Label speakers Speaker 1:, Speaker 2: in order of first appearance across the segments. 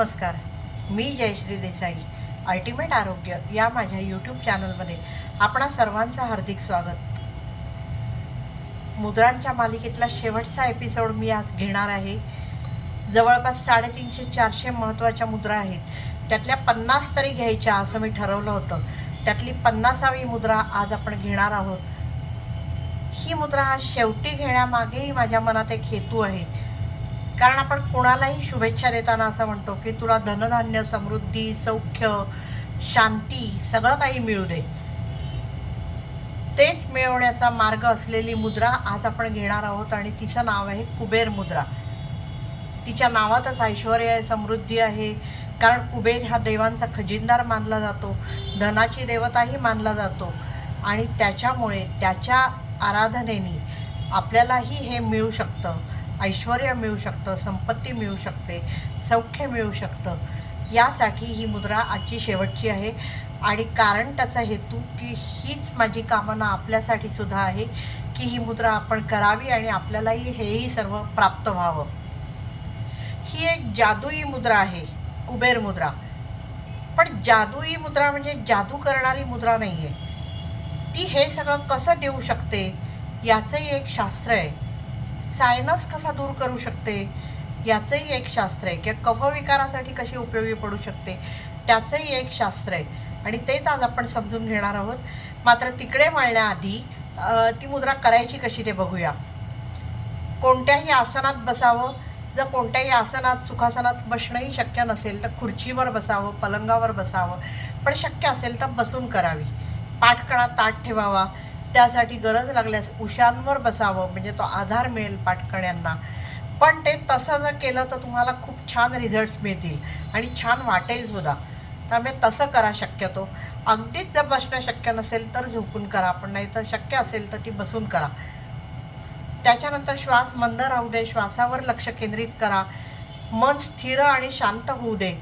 Speaker 1: नमस्कार. मी जयश्री देसाई अल्टिमेट आरोग्य या माझ्या यूट्यूब चॅनलमध्ये आपणा सर्वांचं हार्दिक स्वागत. मुद्रांच्या मालिकेतला शेवटचा एपिसोड मी आज घेणार आहे. जवळपास साडेतीनशे चारशे महत्त्वाच्या मुद्रा आहेत. त्यातल्या पन्नास तरी घ्यायच्या असं मी ठरवलं होतं. त्यातली पन्नासावी मुद्रा आज आपण घेणार आहोत. ही मुद्रा हा शेवटी घेण्यामागेही माझ्या मनात एक हेतू आहे. कारण आपण कोणालाही शुभेच्छा देताना असं म्हणतो की तुला धनधान्य समृद्धी सौख्य शांती सगळं काही मिळू दे. तेच मिळवण्याचा मार्ग असलेली मुद्रा आज आपण घेणार आहोत आणि तिचं नाव आहे कुबेर मुद्रा. तिच्या नावातच ऐश्वर आहे समृद्धी आहे. कारण कुबेर हा देवांचा खजिनदार मानला जातो धनाची देवताही मानला जातो. आणि त्याच्यामुळे त्याच्या आराधनेनी आपल्यालाही हे मिळू शकतं. ऐश्वर मिळू शकतं संपत्ती मिळू शकते सौख्य मिळू शकतं. यासाठी ही मुद्रा आजची शेवटची आहे. आणि कारण त्याचा हेतू की हीच माझी कामना आपल्यासाठी सुद्धा आहे की ही मुद्रा आपण करावी आणि आपल्यालाही हेही सर्व प्राप्त व्हावं. ही एक जादुई मुद्रा आहे कुबेर मुद्रा. पण जादुई मुद्रा म्हणजे जादू करणारी मुद्रा नाही आहे ती हे सगळं कसं देऊ शकते याचंही एक शास्त्र आहे. सायनस कसा दूर करू शकते? याचंही एक शास्त्र आहे. किंवा कफविकारासाठी कशी उपयोगी पडू शकते? त्याचंही एक शास्त्र आहे. आणि तेच आज आपण समजून घेणार आहोत. मात्र तिकडे वळण्याआधी ती मुद्रा करायची कशी ते बघूया. कोणत्याही आसनात बसावं. जर कोणत्याही आसनात सुखासनात बसणंही शक्य नसेल तर खुर्चीवर बसावं पलंगावर बसावं. पण शक्य असेल तर बसून करावी. पाठकणा ताट ठेवावा. त्यासाठी गरज लागल्यास उशांवर बसावं म्हणजे तो आधार मिळेल पाठकण्यांना पण ते तसं जर केलं तर तुम्हाला खूप छान रिझल्ट्स मिळतील आणि छान वाटेल सुद्धा. त्यामुळे तसं करा शक्यतो. अगदीच जर बसणं शक्य नसेल तर झोपून करा पण नाही तर शक्य असेल तर ती बसून करा. त्याच्यानंतर श्वास मंद राहू दे श्वासावर लक्ष केंद्रित करा. मन स्थिर आणि शांत होऊ दे.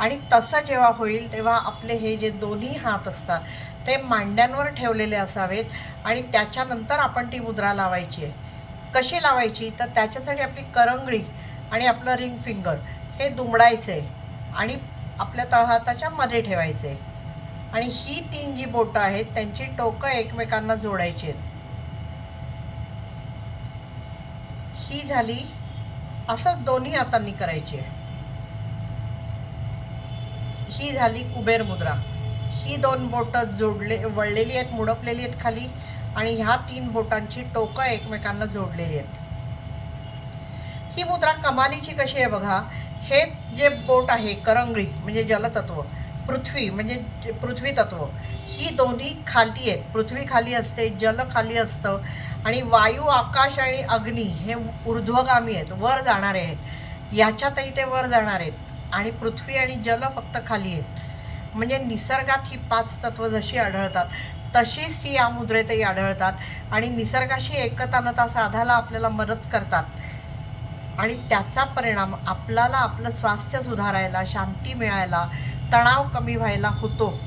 Speaker 1: आणि तसं जेव्हा होईल तेव्हा आपले हे जे दोन्ही हात असतात ते मांड्यांवर ठेवलेले असावेत आणि त्याच्यानंतर आपण ती मुद्रा लावायची आहे. कशी लावायची? तर त्याच्यासाठी आपली करंगळी आणि आपलं रिंग फिंगर हे दुमडायचं आहे आणि आपल्या तळहाताच्या मध्ये ठेवायचं. आहे आणि ही तीन जी बोटं आहेत त्यांची टोकं एकमेकांना जोडायची आहेत. ही झाली असं दोन्ही हातांनी करायची आहे. ही झाली कुबेर मुद्रा. ही दोन बोटं जोडले वळलेली आहेत मुडपलेली आहेत खाली आणि ह्या तीन बोटांची टोकं एकमेकांना जोडलेली आहेत. ही मुद्रा कमालीची कशी आहे बघा? हे जे बोट आहे करंगळी म्हणजे जलतत्व पृथ्वी म्हणजे पृथ्वी तत्व ही दोन्ही खाली आहेत. पृथ्वी खाली असते जल खाली असतं आणि वायू आकाश आणि अग्नी हे ऊर्ध्वगामी आहेत वर जाणारे आहेत. याच्यातही ते वर जाणार आहेत. आणि पृथ्वी आणि जल फक्त खाली आहेत. म्हणजे निसर्गात ही पाच तत्व जशी आढळतात तशीच ती या मुद्रेतही आढळतात आणि निसर्गाशी एकतानता साधायला आपल्याला मदत करतात. आणि त्याचा परिणाम आपल्याला आपलं स्वास्थ्य सुधारायला शांती मिळायला तणाव कमी व्हायला होतो.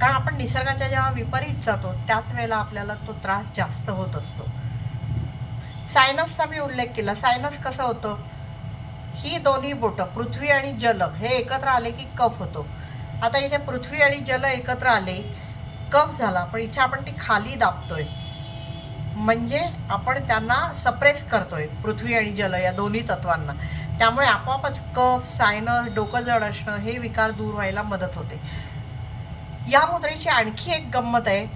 Speaker 1: कारण आपण निसर्गाच्या जेव्हा विपरीत जातो त्याच वेळेला आपल्याला तो त्रास जास्त होत असतो. सायनसचा मी उल्लेख केला. सायनस कसं होतं? ही दोन्ही बोटं पृथ्वी आणि जल हे एकत्र आले की कफ होतो. आता इथे पृथ्वी आणि जल एकत्र आले कफ झाला पण इथे आपण ती खाली दाबतोय. म्हणजे आपण त्यांना सप्रेस करतोय पृथ्वी आणि जल या दोन्ही तत्वांना. त्यामुळे आपोआपच कफ सायनस डोकं जड असणं हे विकार दूर व्हायला मदत होते. या मुद्रेची आणखी एक गंमत आहे.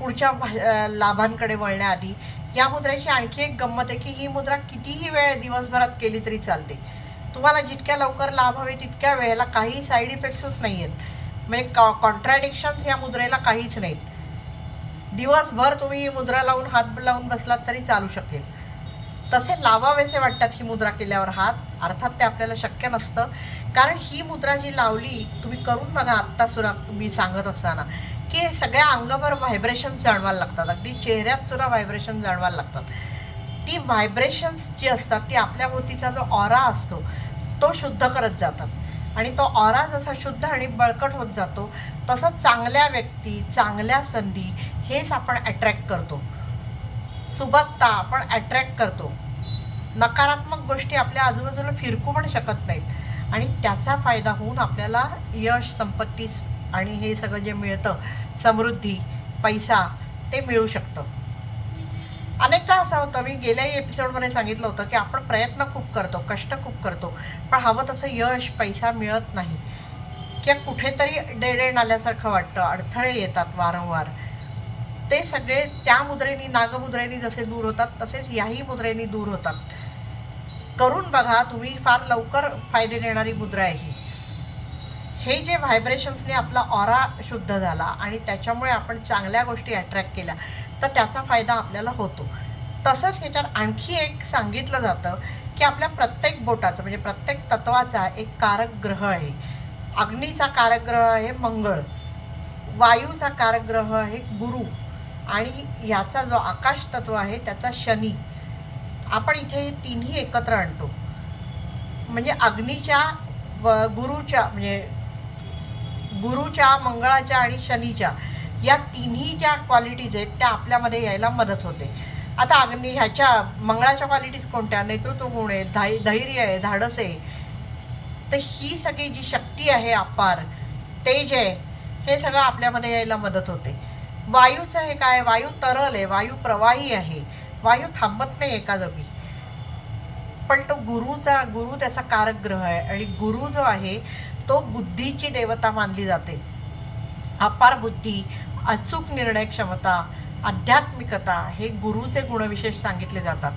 Speaker 1: पुढच्या भा- लाभांकडे वळण्याआधी या मुद्रेची आणखी एक गंमत आहे की ही मुद्रा कितीही वेळ दिवसभरात केली तरी चालते. तुम्हाला जितक्या लवकर लाभ हवे तितक्या वेळेला काही साईड इफेक्ट्सच नाही आहेत म्हणजे कॉ कॉन्ट्रॅडिक्शन्स या मुद्रेला काहीच नाहीत. दिवसभर तुम्ही ही मुद्रा लावून हात लावून बसलात तरी चालू शकेल. तसे लावावेसे वाटतात ही मुद्रा केल्यावर हात. अर्थात ते आपल्याला शक्य नसतं. कारण ही मुद्रा जी लावली तुम्ही करून बघा आत्ता सुरा मी सांगत असताना. की सगळ्या अंगावर व्हायब्रेशन्स जाणवायला लागतात. अगदी चेहऱ्यात सुद्धा व्हायब्रेशन जाणवायला लागतात. ती व्हायब्रेशन्स जी असतात ती आपल्या भोवतीचा जो ऑरा असतो तो शुद्ध करत जातात. आणि तो ऑरा जसा शुद्ध आणि बळकट होत जातो तसं चांगल्या व्यक्ती चांगल्या संधी हेच आपण अट्रॅक्ट करतो. सुबत्ता आपण अट्रॅक्ट करतो. नकारात्मक गोष्टी आपल्या आजूबाजूला फिरकू पण शकत नाहीत. आणि त्याचा फायदा होऊन आपल्याला यश संपत्ती आणि हे सगळं जे मिळतं समृद्धी पैसा ते मिळू शकतं. अनेकदा असं होतं मी गेल्याही एपिसोडमध्ये सांगितलं होतं की आपण प्रयत्न खूप करतो कष्ट खूप करतो पण हवं तसं यश पैसा मिळत नाही. किंवा कुठेतरी डेडेण आल्यासारखं वाटतं अडथळे येतात वारंवार. ते सगळे त्या मुद्रेनी नागमुद्रेनी जसे दूर होतात तसेच याही मुद्रेनी दूर होतात. करून बघा तुम्ही फार लवकर फायदे देणारी मुद्रा आहे ही. हे जे व्हायब्रेशन्सने आपला ऑरा शुद्ध झाला आणि त्याच्यामुळे आपण चांगल्या गोष्टी अट्रॅक्ट केल्या तर त्याचा फायदा आपल्याला होतो. तसंच ह्याच्यात आणखी एक सांगितलं जातं की आपल्या प्रत्येक बोटाचं म्हणजे प्रत्येक तत्वाचा एक कारक ग्रह आहे. अग्नीचा कारक ग्रह आहे मंगळ वायूचा कारक ग्रह आहे गुरु आणि याचा जो आकाश तत्व आहे त्याचा शनी. आपण इथे हे तिन्ही एकत्र आणतो. म्हणजे अग्नीच्या व गुरुच्या म्हणजे गुरुच्या मंगळाच्या आणि शनीच्या या तिन्ही ज्या क्वालिटीज आहेत त्या आपल्यामध्ये यायला मदत होते. आता अग्नी ह्याच्या मंगळाच्या क्वालिटीज कोणत्या? नेतृत्व गुण आहे धाय धैर्य आहे धाडस आहे. तर ही सगळी जी शक्ती आहे अपार तेज आहे हे सगळं आपल्यामध्ये यायला मदत होते. वायूचं हे काय? वायू तरल आहे वायू प्रवाही आहे. वायू थांबत नाही एका जागी. पण तो गुरुचा गुरु त्याचा कारक ग्रह आहे. आणि गुरु जो आहे तो बुद्धीची देवता मानली जाते. अपार बुद्धी अचूक निर्णय क्षमता आध्यात्मिकता हे गुरुचे गुणविशेष सांगितले जातात.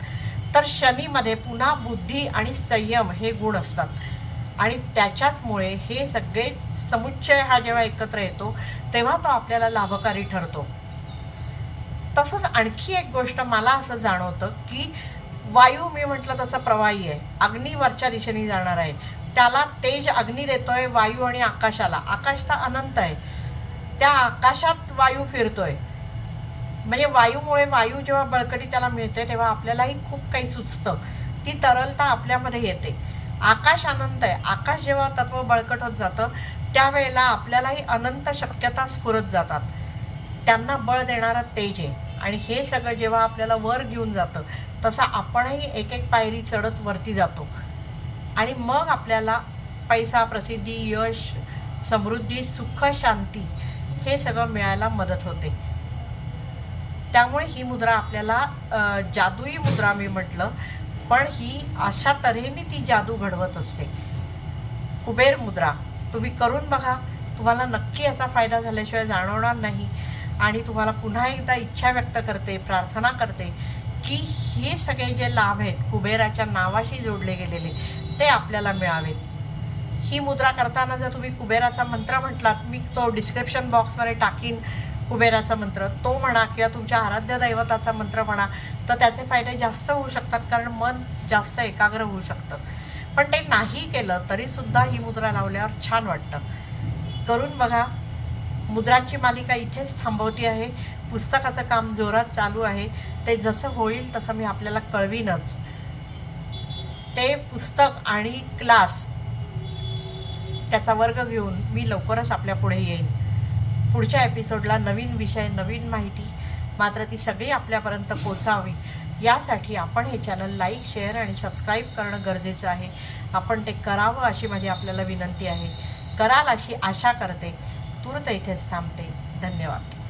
Speaker 1: तर शनीमध्ये पुन्हा बुद्धी आणि संयम हे गुण असतात. आणि त्याच्याचमुळे हे सगळे समुच्चय हा जेव्हा एकत्र येतो तेव्हा तो आपल्याला लाभकारी ठरतो. तसंच आणखी एक गोष्ट मला असं जाणवतं की वायू मी म्हटलं तसं प्रवाही आहे. अग्नीवरच्या दिशेने जाणार आहे. त्याला तेज अग्नी देतोय वायू आणि आकाशाला. आकाश तर अनंत आहे. त्या आकाशात वायू फिरतोय. म्हणजे वायूमुळे वायू जेव्हा बळकटी त्याला मिळते तेव्हा आपल्यालाही खूप काही सुचतं. ती तरलता आपल्यामध्ये येते. आकाश अनंत आहे. आकाश जेव्हा तत्व बळकट होत जातं त्यावेळेला आपल्यालाही अनंत शक्यता स्फुरत जातात. त्यांना बळ देणारं तेज आहे. आणि हे सगळं जेव्हा आपल्याला वर घेऊन जातं तसं आपणही एक एक पायरी चढत वरती जातो. आणि मग आपल्याला पैसा प्रसिद्धी यश समृद्धी सुख शांती हे सगळं मिळायला मदत होते. त्यामुळे ही मुद्रा आपल्याला जादूई जादुई मुद्रा मी म्हटलं पण ही अशा तऱ्हेने ती जादू घडवत असते. कुबेर मुद्रा तुम्ही करून बघा. तुम्हाला नक्की याचा फायदा झाल्याशिवाय जाणवणार नाही. आणि तुम्हाला पुन्हा एकदा इच्छा व्यक्त करते प्रार्थना करते की हे सगळे जे लाभ आहेत कुबेराच्या नावाशी जोडले गेलेले ते आपल्याला मिळावेत. ही मुद्रा करताना जर तुम्ही कुबेराचा मंत्र म्हटलात मी तो डिस्क्रिप्शन बॉक्समध्ये टाकीन कुबेराचा मंत्र. तो म्हणा किंवा तुमच्या आराध्य दैवताचा मंत्र म्हणा तर त्याचे फायदे जास्त होऊ शकतात कारण मन जास्त एकाग्र होऊ शकतं. पण ते नाही केलं तरीसुद्धा ही मुद्रा लावल्यावर छान वाटतं. करून बघा मुद्रांची मालिका इथेच थांबवती आहे. पुस्तकाचं काम जोरात चालू आहे. ते जसं होईल तसं मी आपल्याला कळवीनच. ते पुस्तक आणि क्लास त्याचा वर्ग घेऊन मी लवकरच आपल्या पुढे येईन. पुढच्या एपिसोडला नवीन विषय नवीन माहिती मात्र ती सगळी आपल्यापर्यंत पोचावी यासाठी आपण हे चॅनल लाईक शेअर आणि सबस्क्राईब करणं गरजेचं आहे. आपण ते करावं अशी माझी आपल्याला विनंती आहे. कराल अशी आशा करते. तूर्त इथेच थांबते. धन्यवाद.